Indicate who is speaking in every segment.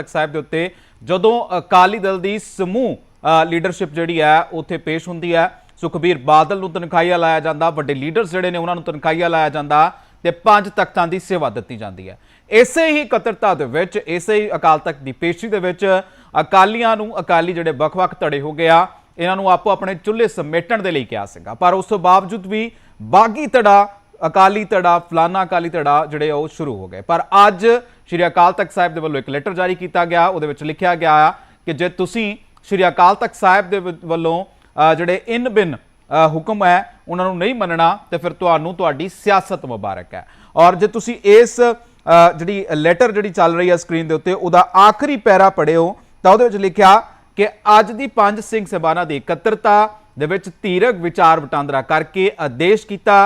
Speaker 1: ਤਖਤ ਸਾਹਿਬ ਦੇ ਉੱਤੇ ਜਦੋਂ ਅਕਾਲੀ ਦਲ ਦੀ ਸਮੂਹ ਲੀਡਰਸ਼ਿਪ ਜਿਹੜੀ ਹੈ, ਉੱਥੇ ਪੇਸ਼ ਹੁੰਦੀ ਹੈ, ਸੁਖਬੀਰ ਬਾਦਲ ਨੂੰ ਤਨਖਾਹੀਆ ਲਾਇਆ ਜਾਂਦਾ, ਵੱਡੇ ਲੀਡਰਸ ਜਿਹੜੇ ਨੇ ਉਹਨਾਂ ਨੂੰ ਤਨਖਾਹੀਆ ਲਾਇਆ ਜਾਂਦਾ ਤੇ ਪੰਜ ਤਖਤਾਂ ਦੀ ਸੇਵਾ ਦਿੱਤੀ ਜਾਂਦੀ ਹੈ। ਇਸੇ ਹੀ ਇਕੱਤਰਤਾ ਦੇ ਵਿੱਚ, ਇਸੇ ਹੀ ਅਕਾਲ ਤਖਤ ਦੀ ਪੇਸ਼ੀ ਦੇ ਵਿੱਚ ਅਕਾਲੀਆਂ ਨੂੰ ਅਕਾਲੀ ਜਿਹੜੇ ਵੱਖ-ਵੱਖ ਧੜੇ ਹੋ ਗਿਆ ਇਹਨਾਂ ਨੂੰ ਆਪੋ ਆਪਣੇ ਚੁੱਲ੍ਹੇ ਸਮੇਟਣ ਦੇ ਲਈ ਕਿਹਾ ਸੀਗਾ। ਪਰ ਉਸ ਤੋਂ ਬਾਵਜੂਦ ਵੀ ਬਾਗੀ ਧੜਾ, ਅਕਾਲੀ ਧੜਾ, ਫਲਾਨਾ ਅਕਾਲੀ ਧੜਾ ਜਿਹੜੇ ਉਹ ਸ਼ੁਰੂ ਹੋ ਗਏ। ਪਰ ਅੱਜ ਸ਼੍ਰੀ ਅਕਾਲ ਤਖਤ ਸਾਹਿਬ ਦੇ ਵੱਲੋਂ ਇੱਕ ਲੈਟਰ ਜਾਰੀ ਕੀਤਾ ਗਿਆ, ਉਹਦੇ ਵਿੱਚ ਲਿਖਿਆ ਗਿਆ ਕਿ ਜੇ ਤੁਸੀਂ ਸ਼੍ਰੀ ਅਕਾਲ ਤਖਤ ਸਾਹਿਬ ਦੇ ਵ- ਵੱਲੋਂ ਜਿਹੜੇ ਇਨ ਬਿਨ ਹੁਕਮ ਹੈ, ਉਹਨਾਂ ਨੂੰ ਨਹੀਂ ਮੰਨਣਾ, ਤੇ ਫਿਰ ਤੁਹਾਨੂੰ ਤੁਹਾਡੀ ਸਿਆਸਤ ਮੁਬਾਰਕ ਹੈ। ਔਰ ਜੇ ਤੁਸੀਂ ਇਸ ਜਿਹੜੀ ਲੈਟਰ ਜਿਹੜੀ ਚੱਲ ਰਹੀ ਹੈ ਸਕਰੀਨ ਦੇ ਉੱਤੇ, ਉਹਦਾ ਆਖਰੀ ਪੈਰਾ ਪੜਿਓ ਤਾਂ ਉਹਦੇ ਵਿੱਚ ਲਿਖਿਆ ਕਿ ਅੱਜ ਦੀ ਪੰਜ ਸਿੰਘ ਸਭਾਨਾ ਦੀ ਇਕੱਤਰਤਾ ਦੇ ਵਿੱਚ ਧੀਰਗ ਵਿਚਾਰ ਵਟਾਂਦਰਾ ਕਰਕੇ ਆਦੇਸ਼ ਕੀਤਾ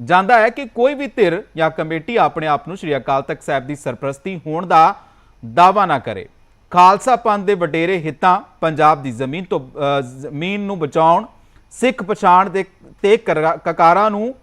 Speaker 1: ਜਾਂਦਾ ਹੈ ਕਿ ਕੋਈ ਵੀ ਧਿਰ ਜਾਂ ਕਮੇਟੀ ਆਪਣੇ ਆਪ ਨੂੰ ਸ਼੍ਰੀ ਅਕਾਲ ਤਖਤ ਸਾਹਿਬ ਦੀ ਸਰਪ੍ਰਸਤੀ ਹੋਣ ਦਾ ਦਾਵਾ ਨਾ ਕਰੇ। ਖਾਲਸਾ ਪੰਥ ਦੇ ਵਡੇਰੇ ਹਿੱਤਾਂ ਪੰਜਾਬ ਦੀ ਜ਼ਮੀਨ ਤੋਂ ਜ਼ਮੀਨ ਨੂੰ ਬਚਾਉਣ, ਸਿੱਖ ਪਛਾਣ ਦੇ ਤੇ ਕਰ- ਕਕਾਰਾਂ ਨੂੰ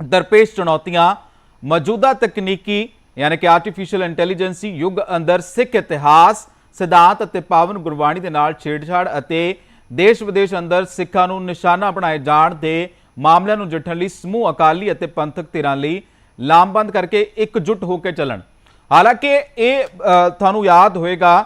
Speaker 1: ਦਰਪੇਸ਼ ਚੁਣੌਤੀਆਂ, ਮੌਜੂਦਾ ਤਕਨੀਕੀ ਯਾਨੀ ਕਿ ਆਰਟੀਫੀਸ਼ੀਅਲ ਇੰਟੈਲੀਜੈਂਸੀ ਯੁੱਗ ਅੰਦਰ ਸਿੱਖ ਇਤਿਹਾਸ, ਸਿਧਾਂਤ ਅਤੇ ਪਾਵਨ ਗੁਰਬਾਣੀ ਦੇ ਨਾਲ ਛੇੜਛਾੜ ਅਤੇ ਦੇਸ਼ ਵਿਦੇਸ਼ ਅੰਦਰ ਸਿੱਖਾਂ ਨੂੰ ਨਿਸ਼ਾਨਾ ਬਣਾਏ ਜਾਣ ਦੇ ਮਾਮਲਿਆਂ ਨੂੰ ਜਿੱਠਣ ਲਈ ਸਮੂਹ ਅਕਾਲੀ ਅਤੇ ਪੰਥਕ ਧਿਰਾਂ ਲਈ ਲਾਮਬੰਦ ਕਰਕੇ ਇਕਜੁੱਟ ਹੋ ਕੇ ਚੱਲਣ। ਹਾਲਾਂਕਿ ਇਹ ਤੁਹਾਨੂੰ ਯਾਦ ਹੋਏਗਾ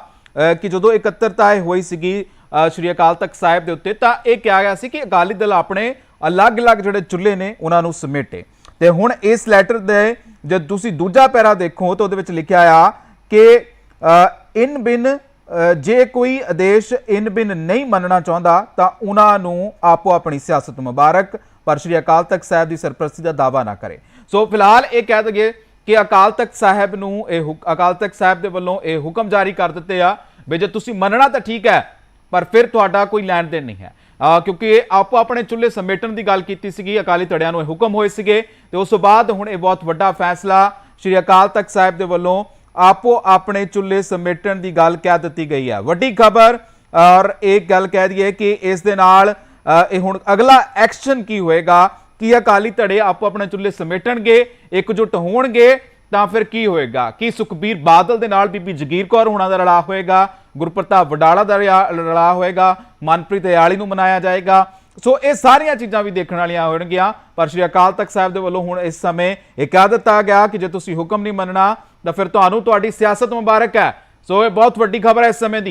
Speaker 1: ਕਿ ਜਦੋਂ ਇਕੱਤਰਤਾ ਹੋਈ ਸੀਗੀ ਸ਼੍ਰੀ ਅਕਾਲ ਤਖਤ ਸਾਹਿਬ ਦੇ ਉੱਤੇ, ਤਾਂ ਇਹ ਕਿਹਾ ਗਿਆ ਸੀ ਕਿ ਅਕਾਲੀ ਦਲ ਆਪਣੇ ਅਲੱਗ-ਅਲੱਗ ਜਿਹੜੇ ਚੁੱਲ੍ਹੇ ਨੇ, ਉਹਨਾਂ ਨੂੰ ਸਮੇਟੇ। ਤੇ ਹੁਣ ਇਸ ਲੈਟਰ ਦੇ, ਜਦ ਤੁਸੀਂ ਦੂਜਾ ਪੈਰਾ ਦੇਖੋ, ਤਾਂ ਉਹਦੇ ਵਿੱਚ ਲਿਖਿਆ ਆ ਕਿ ਇਨ ਬਿਨ ਜੇ ਕੋਈ ਆਦੇਸ਼ ਇਨ ਬਿਨ ਨਹੀਂ ਮੰਨਣਾ ਚਾਹੁੰਦਾ, ਤਾਂ ਉਹਨਾਂ ਨੂੰ ਆਪੋ ਆਪਣੀ ਸਿਆਸਤ ਮੁਬਾਰਕ ਪਰ ਸ਼੍ਰੀ ਅਕਾਲ ਤਖਤ ਸਾਹਿਬ ਦੀ ਸਰਪ੍ਰਸਤੀ ਦਾ ਦਾਵਾ ਨਾ ਕਰੇ। ਸੋ ਫਿਲਹਾਲ ਇਹ ਕਹਿ ਦਈਏ ਕਿ ਅਕਾਲ ਤਖਤ ਸਾਹਿਬ ਨੂੰ ਇਹ ਹੁਕ- ਅਕਾਲ ਤਖਤ ਸਾਹਿਬ ਦੇ ਵੱਲੋਂ ਇਹ ਹੁਕਮ ਜਾਰੀ ਕਰ ਦਿੱਤੇ ਆ ਵੀ ਜੇ ਤੁਸੀਂ ਮੰਨਣਾ ਤਾਂ ਠੀਕ ਹੈ, ਪਰ ਫਿਰ ਤੁਹਾਡਾ ਕੋਈ ਲੈਣ ਦੇਣ ਨਹੀਂ ਹੈ। ਕਿਉਂਕਿ ਇਹ ਆਪੋ ਆਪਣੇ ਚੁੱਲ੍ਹੇ ਸਮੇਟਣ ਦੀ ਗੱਲ ਕੀਤੀ ਸੀਗੀ, ਅਕਾਲੀ ਧੜਿਆਂ ਨੂੰ ਇਹ ਹੁਕਮ ਹੋਏ ਸੀਗੇ, ਤੇ ਉਸ ਤੋਂ ਬਾਅਦ ਹੁਣ ਇਹ ਬਹੁਤ ਵੱਡਾ ਫੈਸਲਾ ਸ਼੍ਰੀ ਅਕਾਲ ਤਖਤ ਸਾਹਿਬ ਦੇ ਵੱਲੋਂ ਆਪੋ ਆਪਣੇ ਚੁੱਲ੍ਹੇ ਸਮੇਟਣ ਦੀ ਗੱਲ ਕਹਿ ਦਿੱਤੀ ਗਈ ਹੈ। ਵੱਡੀ ਖਬਰ, ਔਰ ਇੱਕ ਗੱਲ ਕਹਿ ਦਈਏ ਕਿ ਇਸ ਦੇ ਨਾਲ ਇਹ ਹੁਣ ਅਗਲਾ ਐਕਸ਼ਨ ਕੀ ਹੋਏਗਾ? ਕੀ ਅਕਾਲੀ ਧੜੇ ਆਪੋ ਆਪਣੇ ਚੁੱਲ੍ਹੇ ਸਮੇਟਣਗੇ, ਇਕਜੁੱਟ ਹੋਣਗੇ, ਤਾਂ ਫਿਰ ਕੀ ਹੋਏਗਾ? ਕੀ ਸੁਖਬੀਰ ਬਾਦਲ ਦੇ ਨਾਲ ਬੀਬੀ ਜਗੀਰ ਕੌਰ ਹੋਣਾ ਦਾ ਰਲਾ ਹੋਏਗਾ? ਗੁਰਪ੍ਰਤਾਪ ਵਡਾਲਾ ਦਾ ਰਿਆ- ਰਲਾ ਹੋਏਗਾ? ਮਨਪ੍ਰੀਤ ਇਆਲੀ ਨੂੰ ਮਨਾਇਆ ਜਾਏਗਾ? ਸੋ ਇਹ ਸਾਰੀਆਂ ਚੀਜ਼ਾਂ ਵੀ ਦੇਖਣ ਵਾਲੀਆਂ ਹੋਣਗੀਆਂ। ਪਰ ਸ਼੍ਰੀ ਅਕਾਲ ਤਖਤ ਸਾਹਿਬ ਦੇ ਵੱਲੋਂ ਹੁਣ ਇਸ ਸਮੇਂ ਇਹ ਕਹਿ ਦਿੱਤਾ ਗਿਆ ਕਿ ਜੇ ਤੁਸੀਂ ਹੁਕਮ ਨਹੀਂ ਮੰਨਣਾ, ਤਾਂ ਫਿਰ ਤੁਹਾਨੂੰ ਤੁਹਾਡੀ ਸਿਆਸਤ ਮੁਬਾਰਕ ਹੈ। ਸੋ ਇਹ ਬਹੁਤ ਵੱਡੀ ਖਬਰ ਹੈ ਇਸ ਸਮੇਂ ਦੀ।